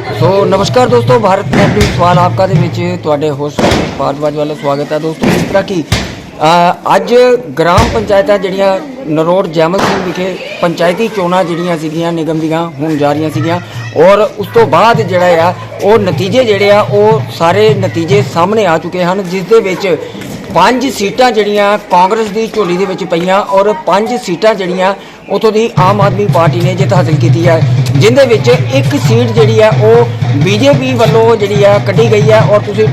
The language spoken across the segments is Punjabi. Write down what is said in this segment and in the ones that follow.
ਸੋ ਨਮਸਕਾਰ ਦੋਸਤੋ, ਭਾਰਤ ਨੈਟ ਸਵਾਲ ਆਪਕਾ ਦੇ ਵਿੱਚ ਤੁਹਾਡੇ ਹੋਸਟ ਭਾਰਦਵਾਜ ਵੱਲੋਂ ਸਵਾਗਤ ਹੈ ਦੋਸਤੋ। ਜਿਸ ਤਰ੍ਹਾਂ ਕਿ ਅੱਜ ਗ੍ਰਾਮ ਪੰਚਾਇਤਾਂ ਜਿਹੜੀਆਂ ਨਰੋੜ ਜੈਮਲ ਸਿੰਘ ਵਿਖੇ ਪੰਚਾਇਤੀ ਚੋਣਾਂ ਜਿਹੜੀਆਂ ਸੀਗੀਆਂ, ਨਿਗਮ ਦੀਆਂ, ਹੋਣ ਜਾ ਰਹੀਆਂ ਸੀਗੀਆਂ ਔਰ ਉਸ ਤੋਂ ਬਾਅਦ ਜਿਹੜਾ ਆ, ਉਹ ਨਤੀਜੇ ਜਿਹੜੇ ਆ, ਉਹ ਸਾਰੇ ਨਤੀਜੇ ਸਾਹਮਣੇ ਆ ਚੁੱਕੇ ਹਨ, ਜਿਸ ਦੇ ਵਿੱਚ ਪੰਜ ਸੀਟਾਂ ਜਿਹੜੀਆਂ ਕਾਂਗਰਸ ਦੀ ਝੋਲੀ ਦੇ ਵਿੱਚ ਪਈਆਂ ਔਰ ਪੰਜ ਸੀਟਾਂ ਜਿਹੜੀਆਂ ਉਥੋਂ ਦੀ ਆਮ ਆਦਮੀ ਪਾਰਟੀ ਨੇ ਜਿੱਤ ਹਾਸਲ ਕੀਤੀ ਹੈ, ਜਿੰਦੇ ਵਿੱਚ ਇੱਕ ਸੀਟ ਜਿਹੜੀ ਹੈ ਉਹ ਬੀਜੇਪੀ ਵੱਲੋਂ ਜਿਹੜੀ ਹੈ ਕੱਢੀ ਗਈ ਹੈ ਔਰ ਤੁਸੀਂ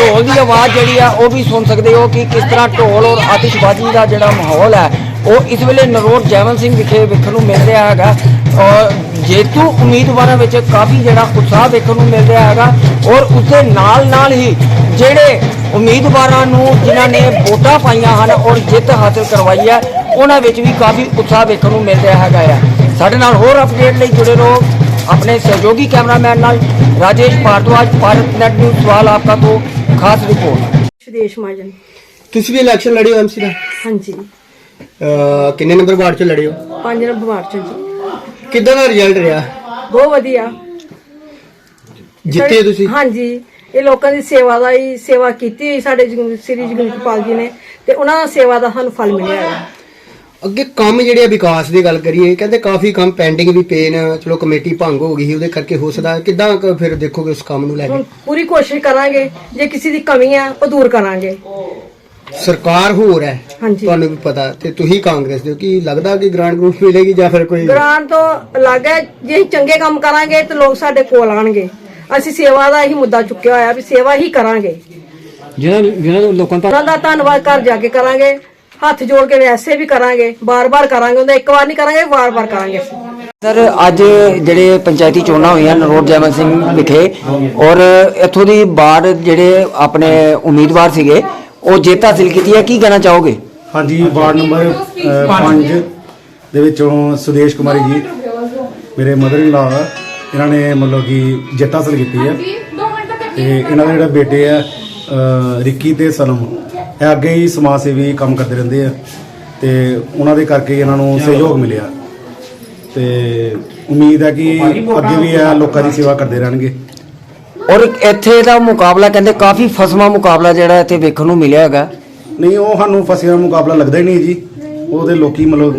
ਢੋਲ ਦੀ ਆਵਾਜ਼ ਜਿਹੜੀ ਆ ਉਹ ਵੀ ਸੁਣ ਸਕਦੇ ਹੋ ਕਿ ਕਿਸ ਤਰ੍ਹਾਂ ਢੋਲ ਔਰ ਆਤਿਸ਼ਬਾਜ਼ੀ ਦਾ ਜਿਹੜਾ ਮਾਹੌਲ ਹੈ, ਉਹ ਇਸ ਵੇਲੇ ਨਰੋਟ ਜੈਮਲ ਸਿੰਘ ਵਿਖੇ ਵੇਖਣ ਨੂੰ ਮਿਲ ਰਿਹਾ ਹੈਗਾ ਔਰ ਜੇਤੂ ਉਮੀਦਵਾਰਾਂ ਵਿੱਚ ਕਾਫੀ ਜਿਹੜਾ ਉਤਸ਼ਾਹ ਵੇਖਣ ਨੂੰ ਮਿਲ ਰਿਹਾ ਹੈਗਾ ਔਰ ਉਸਦੇ ਨਾਲ ਨਾਲ ਹੀ ਜਿਹੜੇ ਉਮੀਦਵਾਰਾਂ ਨੂੰ ਜਿਨ੍ਹਾਂ ਨੇ ਵੋਟਾਂ ਪਾਈਆਂ ਹਨ ਔਰ ਜਿੱਤ ਹਾਸਲ ਕਰਵਾਈ ਹੈ ਉਹਨਾਂ ਵਿੱਚ ਵੀ ਕਾਫੀ ਉਤਸ਼ਾਹ ਵੇਖਣ ਨੂੰ ਮਿਲ ਰਿਹਾ ਹੈਗਾ ਆ। ਸਾਡੇ ਨਾਲ ਹੋਰ ਅਪਡੇਟ ਲਈ ਜੁੜੇ ਰਹੋ। ਆਪਣੇ ਸਹਿਯੋਗੀ ਕੈਮਰਾਮੈਨ ਨਾਲ ਰਾਜੇਸ਼ ਭਾਰਦਵਾਜ ਭਾਰਤ ਨੈਟ ਨਿਊਜ਼ ਸਵਾਲ ਆਪਕਾ ਤੋਂ ਖਾਸ ਰਿਪੋर्ट ਸੁਦੇਸ਼ ਮਾਜਨ। ਤੁਸੀਂ ਵੀ ਇਲੈਕਸ਼ਨ ਲੜੇ ਹੋ ਐਮਸੀ ਦਾ? ਹਾਂਜੀ। ਅਹ ਕਿੰਨੇ ਨੰਬਰ ਵਾਰਡ 'ਚ ਲੜੇ ਹੋ? ਪੰਜ ਨੰਬਰ ਵਾਰਡ ਚ ਜੀ। ਕਿੱਦਾਂ ਦਾ ਰਿਜ਼ਲਟ ਰਿਹਾ? ਬਹੁਤ ਵਧੀਆ। ਜਿੱਤੇ ਤੁਸੀਂ? ਹਾਂਜੀ। ਇਹ ਲੋਕਾਂ ਦੀ ਸੇਵਾ ਦਾ ਹੀ ਸੇਵਾ ਕੀਤੀ ਹੋਈ ਸਾਡੇ ਜਗ- ਸ੍ਰੀ ਜਗਨਪਾਲ ਜੀ ਨੇ ਤੇ ਉਹਨਾਂ ਦਾ ਸੇਵਾ ਦਾ ਸਾਨੂੰ ਫਲ ਮਿਲਿਆ ਹੈ। ਅੱਗੇ ਕੰਮ ਜਿਹੜੇ ਆ ਵਿਕਾਸ ਦੀ ਗੱਲ ਕਰੀਏ ਕਹਿੰਦੇ ਕਾਫੀ ਕੰਮ ਪੈਂਡਿੰਗ ਵੀ ਪਏ ਨੇ ਚਲੋ ਕਮੇਟੀ ਭੰਗ ਹੋ ਗਈ ਸੀ ਉਹਦੇ ਕਰਕੇ ਹੋ ਸਕਦਾ ਕਿੱਦਾਂ ਫਿਰ ਦੇਖੋਗੇ ਉਸ ਕੰਮ ਨੂੰ ਲੈ ਕੇ? ਪੂਰੀ ਕੋਸ਼ਿਸ਼ ਕਰਾਂਗੇ ਜੇ ਕਿਸੇ ਦੀ ਕਮੀ ਆ ਉਹ ਦੂਰ ਕਰਾਂਗੇ। ਸਰਕਾਰ ਹੋਰ ਹੈ ਹਾਂਜੀ। ਤੁਹਾਨੂੰ ਵੀ ਪਤਾ ਤੇ ਤੁਸੀਂ ਕਾਂਗਰਸ ਦੇ ਹੋ ਕੀ ਲੱਗਦਾ ਕਿ ਗ੍ਰਾਂਟ ਗਰੂਪ ਮਿਲੇਗੀ ਜਾਂ ਫਿਰ ਕੋਈ ਗ੍ਰਾਂਟ ਤੋਂ ਅਲੱਗ ਹੈ ਜੇ ਅਸੀਂ ਚੰਗੇ ਕੰਮ ਕਰਾਂਗੇ ਤੇ ਲੋਕ ਸਾਡੇ ਕੋਲ ਆਣਗੇ ਅਸੀਂ ਸੇਵਾ ਦਾ ਹੀ ਮੁੱਦਾ ਚੁੱਕਿਆ ਹੋਇਆ ਵੀ ਸੇਵਾ ਹੀ ਕਰਾਂਗੇ। ਜਿਹਨਾਂ ਜਿਹਨਾਂ ਲੋਕਾਂ ਉਹਨਾਂ ਦਾ ਧੰਨਵਾਦ ਘਰ ਜਾ ਕੇ ਕਰਾਂਗੇ। ਹੱਥ ਜੋੜ ਕੇ ਵੈਸੇ ਵੀ ਕਰਾਂਗੇ ਬਾਰ-ਬਾਰ ਕਰਾਂਗੇ ਉਹਦਾ ਇੱਕ ਵਾਰ ਨਹੀਂ ਕਰਾਂਗੇ ਵਾਰ-ਵਾਰ ਕਰਾਂਗੇ। ਸਰ ਅੱਜ ਜਿਹੜੇ ਪੰਚਾਇਤੀ ਚੋਣਾਂ ਹੋਈਆਂ ਨਰੋੜ ਜੈਮਲ ਸਿੰਘ ਵਿਖੇ ਔਰ ਇੱਥੋਂ ਦੀ ਬਾੜ ਜਿਹੜੇ ਆਪਣੇ ਉਮੀਦਵਾਰ ਸੀਗੇ ਉਹ ਜਿੱਤ ਹਾਸਲ ਕੀਤੀ ਹੈ ਕੀ ਕਹਿਣਾ ਚਾਹੋਗੇ? ਹਾਂਜੀ ਵਾਰਡ ਨੰਬਰ 5 ਦੇ ਵਿੱਚੋਂ ਸੁਦੇਸ਼ ਕੁਮਾਰੀ ਜੀ ਮੇਰੇ ਮਦਰ ਇਨ ਲਾ ਇਹਨਾਂ ਨੇ ਮਤਲਬ ਕਿ ਜਿੱਤ ਹਾਸਲ ਕੀਤੀ ਹੈ। ਤੇ ਇਹਨਾਂ ਦੇ ਜਿਹੜੇ ਬੇਟੇ ਆ ਰਿੱਕੀ ਤੇ ਸਨਮ ਇਹ ਅੱਗੇ ਹੀ ਸਮਾਜ ਸੇਵੀ ਕੰਮ ਕਰਦੇ ਰਹਿੰਦੇ ਆ ਤੇ ਉਹਨਾਂ ਦੇ ਕਰਕੇ ਇਹਨਾਂ ਨੂੰ ਸਹਿਯੋਗ ਮਿਲਿਆ। ਤੇ ਉਮੀਦ ਹੈ ਕਿ ਅੱਗੇ ਵੀ ਇਹ ਲੋਕਾਂ ਦੀ ਸੇਵਾ ਕਰਦੇ ਰਹਿਣਗੇ। ਔਰ ਇੱਥੇ ਦਾ ਮੁਕਾਬਲਾ ਕਹਿੰਦੇ ਕਾਫੀ ਫਸਮਾ ਮੁਕਾਬਲਾ ਜਿਹੜਾ ਇੱਥੇ ਵੇਖਣ ਨੂੰ ਮਿਲਿਆ ਹੈਗਾ। ਨਹੀਂ ਉਹ ਸਾਨੂੰ ਫਸਿਆ ਮੁਕਾਬਲਾ ਲੱਗਦਾ ਹੀ ਨਹੀਂ ਜੀ। ਉਹਦੇ ਲੋਕੀ ਮਤਲਬ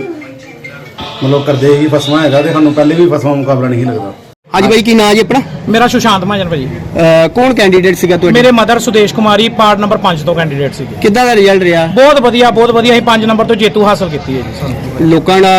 ਮਤਲਬ ਕਰਦੇ ਹੀ ਫਸਵਾ ਹੈਗਾ ਤੇ ਸਾਨੂੰ ਪਹਿਲੇ ਵੀ ਫਸਵਾ ਮੁਕਾਬਲਾ ਨਹੀਂ ਲੱਗਦਾ। ਹਾਂਜੀ ਬਾਈ ਕੀ ਨਾਂ ਜੀ ਆਪਣਾ? ਮੇਰਾ ਸੁਸ਼ਾਂਤ ਮਹਾਜਨ ਭਾਜੀ। ਅਹ ਕੌਣ ਕੈਂਡੀਡੇਟ ਸੀਗਾ ਤੁਹਾਡੇ? ਮੇਰੇ mother Sudesh Kumari part number 5 ਤੋਂ ਕੈਂਡੀਡੇਟ ਸੀਗੇ। ਕਿੱਦਾਂ ਦਾ ਰਿਜ਼ਲਟ ਰਿਹਾ? ਬਹੁਤ ਵਧੀਆ ਬਹੁਤ ਵਧੀਆ ਅਸੀਂ 5 ਨੰਬਰ ਤੋਂ ਜੇਤੂ ਹਾਸਲ ਕੀਤੀ ਹੈ ਜੀ। ਸਾਨੂੰ ਲੋਕਾਂ ਦਾ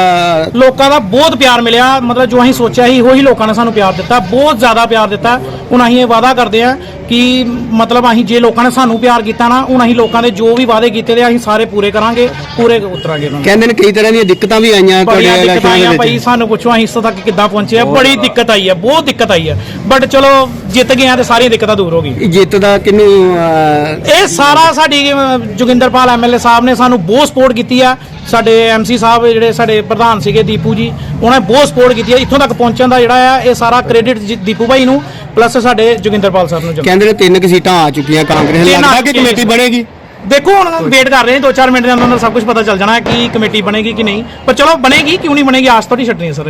ਲੋਕਾਂ ਦਾ ਬਹੁਤ ਪਿਆਰ ਮਿਲਿਆ ਮਤਲਬ ਜੋ ਅਸੀਂ ਸੋਚਿਆ ਸੀ ਉਹੀ ਲੋਕਾਂ ਨੇ ਸਾਨੂੰ ਪਿਆਰ ਦਿੱਤਾ ਬਹੁਤ ਜ਼ਿਆਦਾ ਪਿਆਰ ਦਿੱਤਾ। ਹੁਣ ਅਸੀਂ ਇਹ ਵਾਅਦਾ ਕਰਦੇ ਹਾਂ ਕਿ ਮਤਲਬ ਅਸੀਂ ਜੇ ਲੋਕਾਂ ਨੇ ਸਾਨੂੰ ਪਿਆਰ ਕੀਤਾ ਨਾ ਹੁਣ ਅਸੀਂ ਲੋਕਾਂ ਦੇ ਜੋ ਵੀ ਵਾਅਦੇ ਕੀਤੇ ਦੇ ਅਸੀਂ ਸਾਰੇ ਪੂਰੇ ਕਰਾਂਗੇ ਪੂਰੇ ਉਤਰਾਂਗੇ ਉਹਨਾਂ ਕਹਿੰਦੇ ਨੇ ਕਈ ਤਰ੍ਹਾਂ ਦੀਆਂ ਦਿੱਕਤਾਂ ਵੀ ਆਈਆਂ ਬੜੀਆਂ ਦਿੱਕਤਾਂ ਇਲੈਕਸ਼ਨਾਂ ਆਈਆਂ ਦੇ ਭਾਈ ਵਿੱਚ ਸਾਨੂੰ ਪੁੱਛੋ ਅਸੀਂ ਇੱਥੋਂ ਤੱਕ ਕਿੱਦਾਂ ਪਹੁੰਚੇ ਆ। ਬੜੀ ਦਿੱਕਤ ਆਈ ਹੈ ਬਹੁਤ ਦਿੱਕਤ ਆਈ ਹੈ ਬਟ ਚਲੋ ਜਿੱਤ ਗਏ ਆ ਤੇ ਸਾਰੀਆਂ ਦਿੱਕਤਾਂ ਦੂਰ ਹੋ ਗਈ ਜਿੱਤ ਦਾ ਕਿੰਨੂੰ ਅਹ, ਇਹ ਸਾਰਾ ਸਾਡੀ ਅਹ, ਜੋਗਿੰਦਰਪਾਲ ਐਮਐਲਏ ਸਾਹਿਬ ਨੇ ਸਾਨੂੰ ਬਹੁਤ ਸਪੋਰਟ ਕੀਤੀ ਆ। ਸਾਡੇ ਐਮਸੀ ਸਾਹਿਬ ਜਿਹੜੇ ਸਾਡੇ ਪ੍ਰਧਾਨ ਸੀਗੇ ਦੀਪੂ ਜੀ ਉਹਨਾਂ ਨੇ ਬਹੁਤ ਸਪੋਰਟ ਕੀਤੀ ਆ। ਇੱਥੋਂ ਤੱਕ ਪਹੁੰਚਣ ਦਾ ਜਿਹੜਾ ਆ ਇਹ ਸਾਰਾ ਕ੍ਰੈਡਿਟ ਦੀਪੂ ਭਾਈ ਨੂੰ ਪਲੱਸ ਸਾਡੇ ਜੋਗਿੰਦਰਪਾਲ ਸਾਹਿਬ ਨੂੰ ਜਾਂਦਾ ਕਹਿੰਦੇ ਨੇ ਤਿੰਨ ਕੁ ਸੀਟਾਂ ਆ ਚੁੱਕੀਆਂ ਕਾਂਗਰਸ ਤਿੰਨ ਆ ਲੱਗਦਾ ਕਿ ਚੁੱਕੀਆਂ ਕਮੇਟੀ ਬਣੇਗੀ? ਦੇਖੋ ਹੁਣ ਵੇਟ ਕਰ ਰਹੇ ਹਾਂ 2-4 ਮਿੰਟ ਦੇ ਅੰਦਰ ਅੰਦਰ ਸਭ ਕੁਝ ਪਤਾ ਚੱਲ ਜਾਣਾ ਹੈ ਕਿ ਕਮੇਟੀ ਬਣੇਗੀ ਕਿ ਨਹੀਂ। ਪਰ ਚਲੋ ਬਣੇਗੀ ਕਿਉਂ ਨਹੀਂ ਬਣੇਗੀ? ਆਸ ਤੋਂ ਨਹੀਂ ਛੱਡਣੀ ਸਰ।